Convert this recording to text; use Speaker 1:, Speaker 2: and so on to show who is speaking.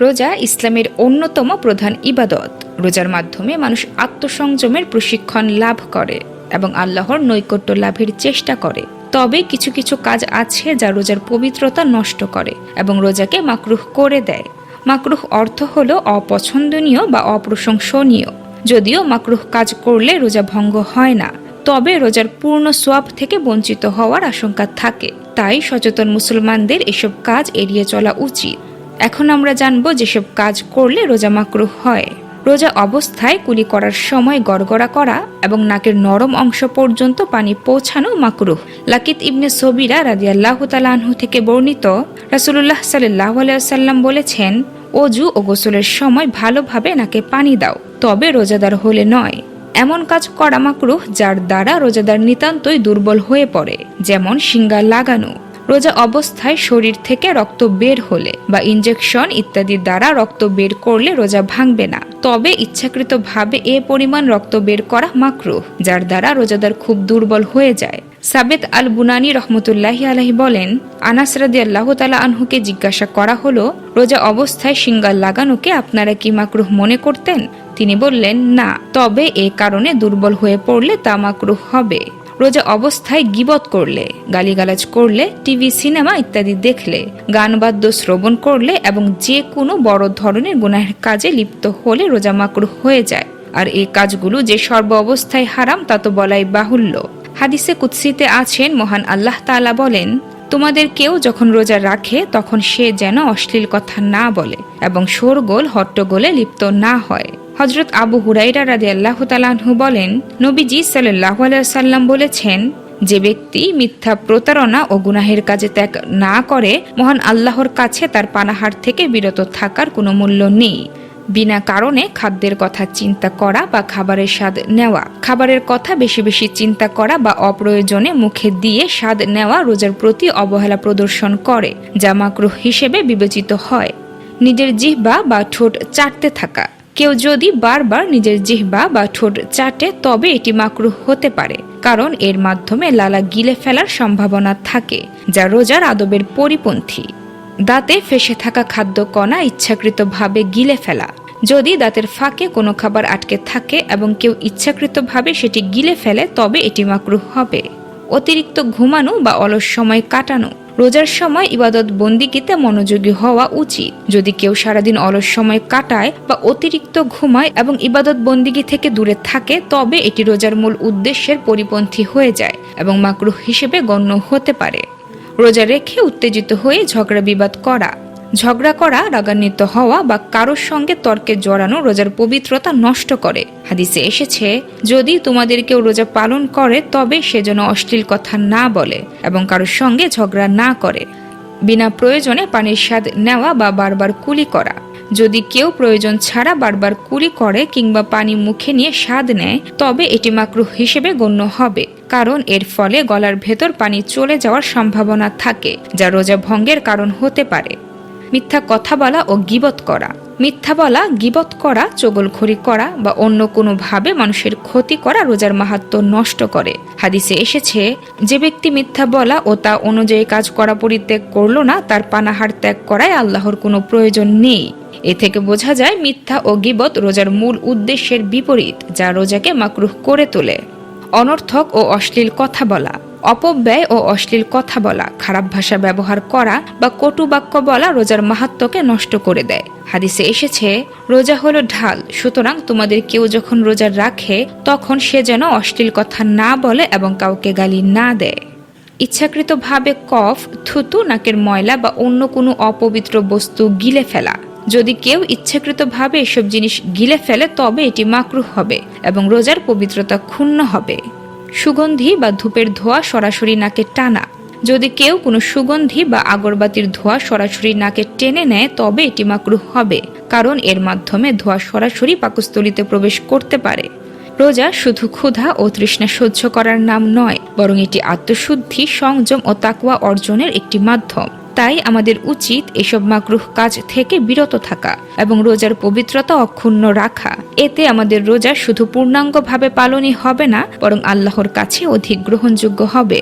Speaker 1: রোজা ইসলামের অন্যতম প্রধান ইবাদত। রোজার মাধ্যমে মানুষ আত্মসংযমের প্রশিক্ষণ লাভ করে এবং আল্লাহর নৈকট্য লাভের চেষ্টা করে। তবে কিছু কিছু কাজ আছে যা রোজার পবিত্রতা নষ্ট করে এবং রোজাকে মাকরুহ করে দেয়। মাকরুহ অর্থ হল অপছন্দনীয় বা অপ্রশংসনীয়। যদিও মাকরুহ কাজ করলে রোজা ভঙ্গ হয় না, তবে রোজার পূর্ণ সোয়াব থেকে বঞ্চিত হওয়ার আশঙ্কা থাকে। তাই সচেতন মুসলমানদের এসব কাজ এড়িয়ে চলা উচিত। এখন আমরা জানব যেসব কাজ করলে রোজা মাকরুহ হয়। রোজা অবস্থায় কুলি করার সময় গড়গড়া করা এবং নাকের নরম অংশ পর্যন্ত পানি পৌঁছানো মাকরুহ। লাকিত ইবনে সবিরা রাদিয়াল্লাহু তাআলা আনহু থেকে বর্ণিত, রাসূলুল্লাহ সাল্লাল্লাহু আলাইহি সাল্লাম বলেছেন অজু ও গোসলের সময় ভালোভাবে নাকে পানি দাও, তবে রোজাদার হলে নয়। এমন কাজ করা মাকরুহ যার দ্বারা রোজাদার নিতান্তই দুর্বল হয়ে পড়ে, যেমন সিঙ্গা লাগানো। রোজা অবস্থায় শরীর থেকে রক্ত বের হলে বা ইনজেকশন ইত্যাদির দ্বারা রক্ত বের করলে রোজা ভাঙবে না। তবে ইচ্ছাকৃতভাবে এ পরিমাণ রক্ত বের করা মাকরুহ, যার দ্বারা রোজাদার খুব দুর্বল হয়ে যায়। সাবেত আল বুনানি রহমতুল্লাহি আলাহি বলেন, আনাস রাদি আল্লাহ তালা আনহুকে জিজ্ঞাসা করা হলো, রোজা অবস্থায় সিঙ্গাল লাগানোকে আপনারা কি মাকরুহ মনে করতেন? তিনি বললেন, না, তবে এ কারণে দুর্বল হয়ে পড়লে তা মাকরুহ হবে। রোজা অবস্থায় গিবত করলে, গালিগালাজ করলে, টিভি, সিনেমা ইত্যাদি দেখলে গান বাদ্য শ্রবণ করলে এবং যে কোনো বড় ধরনের গুনাহের কাজে লিপ্ত হলে রোজা মাকরুহ হয়ে যায়। আর এই কাজগুলো যে সর্ব অবস্থায় হারাম তা তো বলাই বাহুল্য। হাদিসে কুৎসিতে আছেন মহান আল্লাহ তাআলা বলেন, তোমাদের কেউ যখন রোজা রাখে, তখন সে যেন অশ্লীল কথা না বলে এবং শোরগোল, হট্টগোলে লিপ্ত না হয়। হজরত আবু হুরাইরা রাদে আল্লাহ তালাহু বলেন, নবীজি সাল্লাহ সাল্লাম বলেছেন, যে ব্যক্তি মিথ্যা প্রতারণা ও গুনাহের কাজে ত্যাগ না করে, মহান আল্লাহর কাছে তার পানাহার থেকে বিরত থাকার কোনো মূল্য নেই। বিনা কারণে খাদ্যের কথা চিন্তা করা বা খাবারের স্বাদ নেওয়া, খাবারের কথা বেশি বেশি চিন্তা করা বা অপ্রয়োজনে মুখে দিয়ে স্বাদ নেওয়া রোজার প্রতি অবহেলা প্রদর্শন করে, যা মাকরুহ হিসেবে বিবেচিত হয়। নিজের জিহ্বা বা ঠোঁট চাটতে থাকা। কেউ যদি বারবার নিজের জিহ্বা বা ঠোঁট চাটে, তবে এটি মাকরু হতে পারে, কারণ এর মাধ্যমে লালা গিলে ফেলার সম্ভাবনা থাকে, যা রোজার আদবের পরিপন্থী। দাঁতে ফেসে থাকা খাদ্য কণা ইচ্ছাকৃতভাবে গিলে ফেলা। যদি দাঁতের ফাঁকে কোনো খাবার আটকে থাকে এবং কেউ ইচ্ছাকৃতভাবে সেটি গিলে ফেলে, তবে এটি মাকরু হবে। অতিরিক্ত ঘুমানো বা অলস সময় কাটানো। রোজার সময় ইবাদত বন্দিগিতে মনোযোগী হওয়া উচিত। যদি কেউ সারাদিন অলস সময় কাটায় বা অতিরিক্ত ঘুমায় এবং ইবাদত বন্দিগি থেকে দূরে থাকে, তবে এটি রোজার মূল উদ্দেশ্যের পরিপন্থী হয়ে যায় এবং মাকরুহ হিসেবে গণ্য হতে পারে। রোজা রেখে উত্তেজিত হয়ে ঝগড়া বিবাদ করা ঝগড়া করা, রাগান্বিত হওয়া বা কারোর সঙ্গে তর্কে জড়ানো রোজার পবিত্রতা নষ্ট করে। হাদিসে এসেছে, যদি তোমাদের কেউ রোজা পালন করে, তবে সে যেন অশ্লীল কথা না বলে এবং কারোর সঙ্গে ঝগড়া না করে। বিনা প্রয়োজনে পানির স্বাদ নেওয়া বা বারবার কুলি করা। যদি কেউ প্রয়োজন ছাড়া বারবার কুলি করে কিংবা পানি মুখে নিয়ে স্বাদ নেয়, তবে এটি মাকরুহ হিসেবে গণ্য হবে, কারণ এর ফলে গলার ভেতর পানি চলে যাওয়ার সম্ভাবনা থাকে, যা রোজা ভঙ্গের কারণ হতে পারে। মিথ্যা কথা বলা ও গিবত করা। মিথ্যা বলা, গিবত করা, চগলখড়ি করা বা অন্য কোনোভাবে মানুষের ক্ষতি করা রোজার মাহাত্ম নষ্ট করে। হাদিসে এসেছে, যে ব্যক্তি মিথ্যা বলা ও তা অনুযায়ী কাজ করা পরিত্যাগ করল না, তার পানাহার ত্যাগ করায় আল্লাহর কোনো প্রয়োজন নেই। এ থেকে বোঝা যায়, মিথ্যা ও গিবত রোজার মূল উদ্দেশ্যের বিপরীত, যা রোজাকে মাকরুহ করে তোলে। অনর্থক ও অশ্লীল কথা বলা। অপব্যয় ও অশ্লীল কথা বলা, খারাপ ভাষা ব্যবহার করা বা কটু বাক্য বলা রোজার মাহাত্মকে নষ্ট করে দেয়। হাদিসে এসেছে, রোজা হলো ঢাল, সুতরাং তোমাদের কেউ যখন রোজা রাখে, তখন সে যেন অশ্লীল কথা না বলে এবং কাউকে গালি না দেয়। ইচ্ছাকৃতভাবে কফ, থুতু, নাকের ময়লা বা অন্য কোনো অপবিত্র বস্তু গিলে ফেলা। যদি কেউ ইচ্ছাকৃতভাবে এসব জিনিস গিলে ফেলে, তবে এটি মাকরু হবে এবং রোজার পবিত্রতা ক্ষুণ্ণ হবে। সুগন্ধি বা ধূপের ধোয়া সরাসরি নাকে টানা। যদি কেউ কোনো সুগন্ধি বা আগরবাতির ধোঁয়া সরাসরি নাকে টেনে নেয়, তবে এটি মাকরুহ হবে, কারণ এর মাধ্যমে ধোঁয়া সরাসরি পাকস্থলিতে প্রবেশ করতে পারে। রোজা শুধু ক্ষুধা ও তৃষ্ণা সহ্য করার নাম নয়, বরং এটি আত্মশুদ্ধি, সংযম ও তাকুয়া অর্জনের একটি মাধ্যম। তাই আমাদের উচিত এসব মাকরুহ কাজ থেকে বিরত থাকা এবং রোজার পবিত্রতা অক্ষুণ্ণ রাখা। এতে আমাদের রোজা শুধু পূর্ণাঙ্গভাবে পালনই হবে না, বরং আল্লাহর কাছে অধিক গ্রহণযোগ্য হবে।